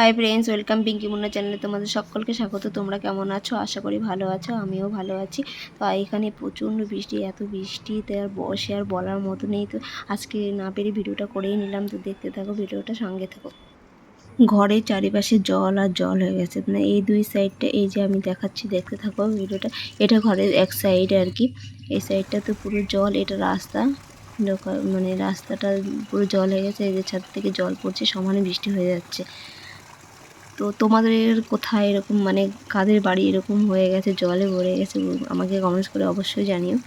Hi friends welcome Pinky Munna চ্যানেলে তোমাদের সকলকে স্বাগত। তোমরা কেমন আছো? আশা করি ভালো আছো, আমিও ভালো আছি। তো এখানে প্রচণ্ড বৃষ্টি, এত বৃষ্টিতে আর বসে আর বলার মতো নেই তো। আজকে না পেরে ভিডিওটা করেই নিলাম, তো দেখতে থাকো ভিডিওটা, সঙ্গে থাকো। ঘরের চারিপাশে জল আর জল হয়ে গেছে। মানে এই দুই সাইডটা এই যে আমি দেখাচ্ছি, দেখতে থাকো ভিডিওটা। এটা ঘরের এক সাইড আর কি। এই সাইডটা তো পুরো জল, এটা রাস্তা। মানে রাস্তাটা পুরো জল হয়ে গেছে, এই যে ছাদ থেকে জল পড়ছে, সমানে বৃষ্টি হয়ে যাচ্ছে। তো তোমাদের কোথায় এরকম মানে কাদের বাড়ি এরকম হয়ে গেছে, জলে ভরে গেছে আমাকে কমেন্টস করে অবশ্যই জানিও।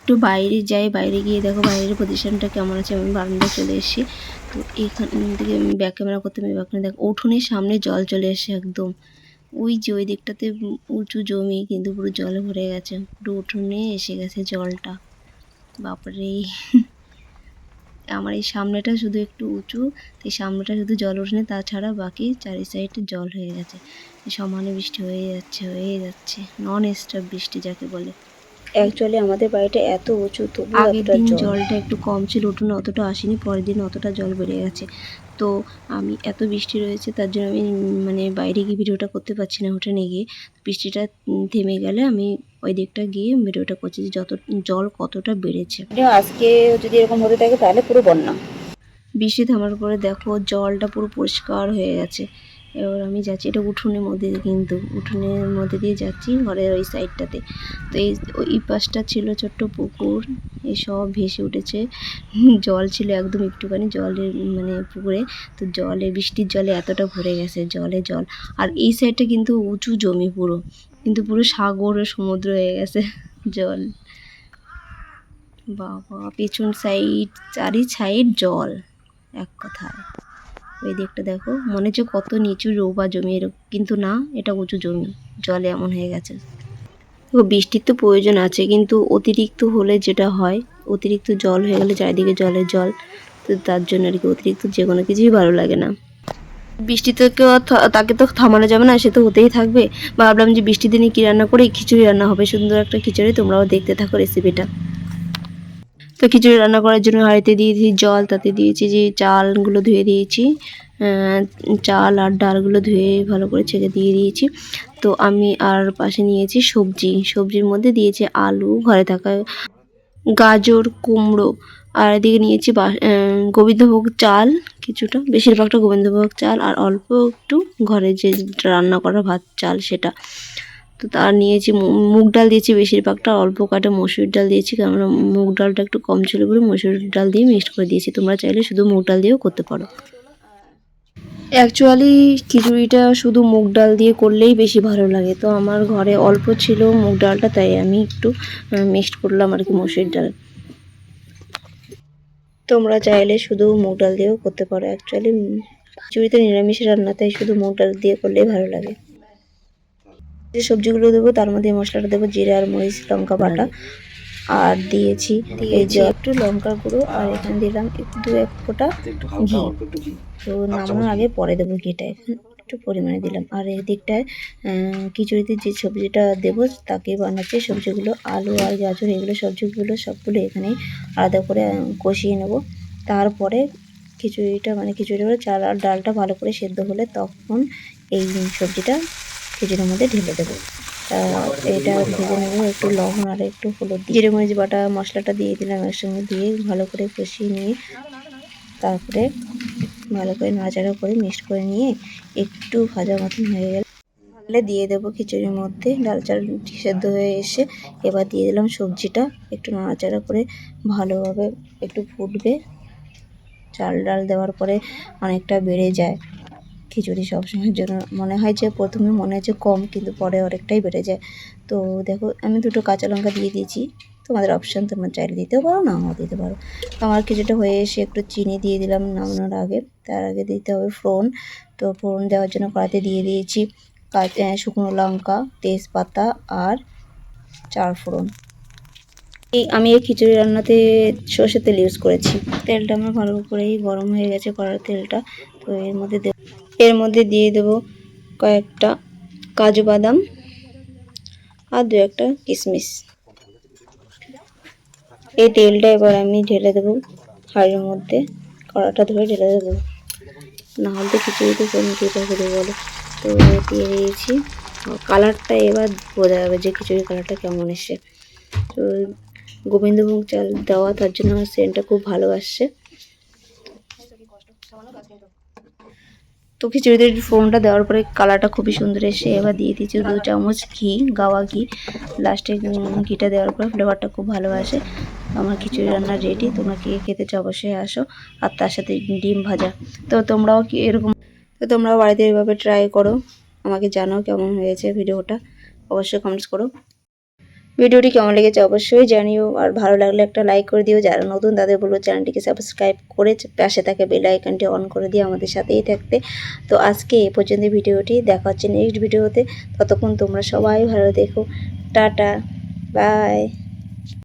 একটু বাইরে যাই, বাইরে গিয়ে দেখো বাইরের পজিশনটা কেমন আছে, আমি বারান্দায় চলে এসেছি। তো এখান থেকে আমি ব্যাক ক্যামেরা করতে, আমি ব্যাক দেখো, উঠোনের সামনে জল চলে এসে একদম। ওই যে ওই দিকটাতে উঁচু জমি, কিন্তু পুরো জলে ভরে গেছে। পুরো উঠোনে এসে গেছে জলটা। বাপরে। আমার এই সামনেটা শুধু একটু উঁচু এই সামনেটা শুধু জল ওঠেনি তাছাড়া বাকি চারি সাইডে জল হয়ে গেছে। সমানে বৃষ্টি হয়ে যাচ্ছে হয়ে যাচ্ছে নন স্টপ বৃষ্টি যাকে বলে। অ্যাকচুয়ালি আমাদের বাড়িটা এত উঁচু তো আগের দিন জলটা একটু কম ছিল উঠোনে অতটা আসেনি পরের দিন অতটা জল বেড়ে গেছে। তো আমি এত বৃষ্টি রয়েছে তার জন্য আমি মানে বাইরে গিয়ে ভিডিওটা করতে পারছি না উঠোনে গিয়ে। বৃষ্টিটা থেমে গেলে আমি ওই দিকটা গিয়ে মেরে ভিডিওটা করছি যে যত জল কতটা বেড়েছে। আজকে যদি এরকম হতে থাকে তাহলে পুরো বন্যা। বৃষ্টি থামার পরে দেখো জলটা পুরো পরিষ্কার হয়ে গেছে। এবার আমি যাচ্ছি এটা উঠোনের মধ্যে কিন্তু উঠোনের মধ্যে দিয়ে যাচ্ছি ঘরের ওই সাইডটাতে। তো এই ওই পাশটা ছিল ছোট্ট পুকুর এই সব ভেসে উঠেছে। জল ছিল একদম একটুখানি জলের মানে পুকুরে। তো জলে বৃষ্টির জলে এতটা ভরে গেছে জলে জল। আর এই সাইডটা কিন্তু উঁচু জমি পুরো। কিন্তু পুরো সাগর ও সমুদ্র হয়ে গেছে, জল। বাবা, পেছন সাইড চারি সাইড জল, এক কথায়। ওই দিকটা দেখো, মনে হচ্ছে কত নিচু রোবা জমি কিন্তু না, এটা উঁচু জমি, জলে এমন হয়ে গেছে। বৃষ্টির তো প্রয়োজন আছে, কিন্তু অতিরিক্ত হলে যেটা হয়, অতিরিক্ত জল হয়ে গেলে চারিদিকে জলের জল, তো তার জন্য আর কি অতিরিক্ত যে কোনো কিছুই ভালো লাগে না। বৃষ্টি তো কেউ তাকে তো থামানো যাবে না, সে তো হতেই থাকবে। ভাবলাম যে বৃষ্টির দিনে কী রান্না করে? খিচুড়ি রান্না হবে। সুন্দর একটা খিচুড়ি, তোমরাও দেখতে থাকো রেসিপিটা। তো খিচুড়ি রান্না করার জন্য হাঁড়িতে দিয়েছি জল, তাতে দিয়েছি যে চালগুলো ধুয়ে দিয়েছি চাল আর ডালগুলো ধুয়ে ভালো করে ছেঁকে দিয়ে দিয়েছি। তো আমি আর পাশে নিয়েছি সবজি। সবজির মধ্যে দিয়েছি আলু, ঘরে থাকা গাজর, কুমড়ো, আর এদিকে নিয়েছি গোবিন্দভোগ চাল কিছুটা। বেশিরভাগটা গোবিন্দভোগ চাল, আর অল্প একটু ঘরে যে রান্না করা ভাত, চাল সেটা। তো তার নিয়েছি মুগ ডাল দিয়েছি বেশিরভাগটা অল্প কাটা মসুর ডাল দিয়েছি, কারণ মুগ ডালটা একটু কম ছিল বলে মসুর ডাল দিয়ে মিক্সড করে দিয়েছি। তোমরা চাইলে শুধু মুগ ডাল দিয়েও করতে পারো। অ্যাকচুয়ালি খিচুড়িটা শুধু মুগ ডাল দিয়ে করলেই বেশি ভালো লাগে। তো আমার ঘরে অল্প ছিল মুগ ডালটা, তাই আমি একটু মিক্সড করলাম আর কি মসুর ডাল। তোমরা চাইলে শুধু মুগ ডাল দিয়েও করতে পারো। অ্যাকচুয়ালি খিচুড়িতে নিরামিষ রান্না, তাই শুধু মুগ ডাল দিয়ে করলেই ভালো লাগে। যে সবজিগুলো দেবো, তার মধ্যে মশলাটা দেবো, জিরে আর মরিচ, লঙ্কা বাটা। আর দিয়েছি এই যে একটু লঙ্কার গুঁড়ো আর এখানে দিলাম দু এক ফোঁটা ঘি। তো নামানোর আগে পরে দেবো ঘিটা। এখন একটু পরিমাণে দিলাম। আর এই দিকটায় আহ, খিচুড়িতে যে সবজিটা দেবো তাকে বানাচ্ছি। সবজিগুলো আলু আর গাজর এগুলো সবজিগুলো সবগুলো এখানে আলাদা করে কষিয়ে নেব। তারপরে খিচুড়িটা মানে খিচুড়ি হলে চাল আর ডালটা ভালো করে সেদ্ধ হলে তখন এই সবজিটা খিচুড়ির মধ্যে ঢেলে দেবো। এটা ভেজে নেব, একটু লবণ আর একটু হলুদ দিয়ে। জিরে মরিচ বাটা, মশলাটা দিয়ে দিলাম একসঙ্গে দিয়ে, ভালো করে কষিয়ে নিয়ে, তারপরে ভালো করে নাড়াচাড়া করে মিক্সড করে নিয়ে একটু ভাজা মতন হয়ে গেলে। তাহলে দিয়ে দেবো খিচুড়ির মধ্যে, ডাল চাল সেদ্ধ হয়ে এসে এবার দিয়ে দিলাম সবজিটা, একটু নাড়াচাড়া করে ভালোভাবে একটু ফুটবে। চাল ডাল দেওয়ার পরে অনেকটা বেড়ে যায়। খিচুড়ি সবসময়ের জন্য মনে হয় যে প্রথমে মনে হচ্ছে কম, কিন্তু পরে অনেকটাই বেড়ে যায়। তো দেখো, আমি দুটো কাঁচা লঙ্কা দিয়ে দিয়েছি। তোমাদের অপশান তোমরা চাইলে দিতেও পারো, নাও দিতে পারো। তো আমার কিছুটা হয়ে এসে একটু চিনি দিয়ে দিলাম নামানোর আগে। তার আগে দিতে হবে ফোড়ন। তো ফোড়ন দেওয়ার জন্য কড়াতে দিয়ে দিয়েছি শুকনো লঙ্কা, তেজপাতা আর চার ফোড়ন। আমি এই খিচুড়ি রান্নাতে সর্ষের তেল ইউজ করেছি। তেলটা আমার ভালো করেই গরম হয়ে গেছে কড়ার তেলটা। তো এর মধ্যে এর মধ্যে দিয়ে দেব কয়েকটা কাজু বাদাম আর দু একটা কিশমিশ। এই তেলটা এবার আমি ঢেলে দেবো হাড়ির মধ্যে, কড়াটা ধরে ঢেলে দেবো। না হলে তো খিচুড়িতে সেম যেটা করে বলে। তো দিয়ে দিয়েছি। কালারটা এবার বোঝা যাবে যে খিচুড়ির কালারটা কেমন এসছে। তো গোবিন্দভোগ চাল দেওয়া, তার জন্য আমার সেন্টটা খুব ভালো আসছে তো খিচুড়িতে ফোমটা দেওয়ার পরে কালারটা খুবই সুন্দর এসে এবার দিয়ে দিয়েছি দু চামচ ঘি, গাওয়া ঘি। লাস্টে ঘিটা দেওয়ার পরে ফ্লেভারটা খুব ভালো আসে আমার খিচুড়ি রান্না রেডি তোমরা কে খেতে চাও অবশ্যই আসো। আর তার সাথে ডিম ভাজা। তো তোমরাও কি এরকম তো তোমরাও বাড়িতে এভাবে ট্রাই করো। আমাকে জানাও কেমন হয়েছে ভিডিওটা। অবশ্যই কমেন্টস করো। ভিডিওটি কেমন লেগেছে অবশ্যই জানিও, আর ভালো লাগলে একটা লাইক করে দিও। যারা নতুন, তাদের বলব চ্যানেলটিকে সাবস্ক্রাইব করে পাশে থাকে বেল আইকনটি অন করে দিয়ে আমাদের সাথেই থাকতে। তো আজকে এ পর্যন্ত ভিডিওটি, দেখা হচ্ছে নেক্সট ভিডিওতে ততক্ষণ তোমরা সবাই ভালো দেখো টাটা বাই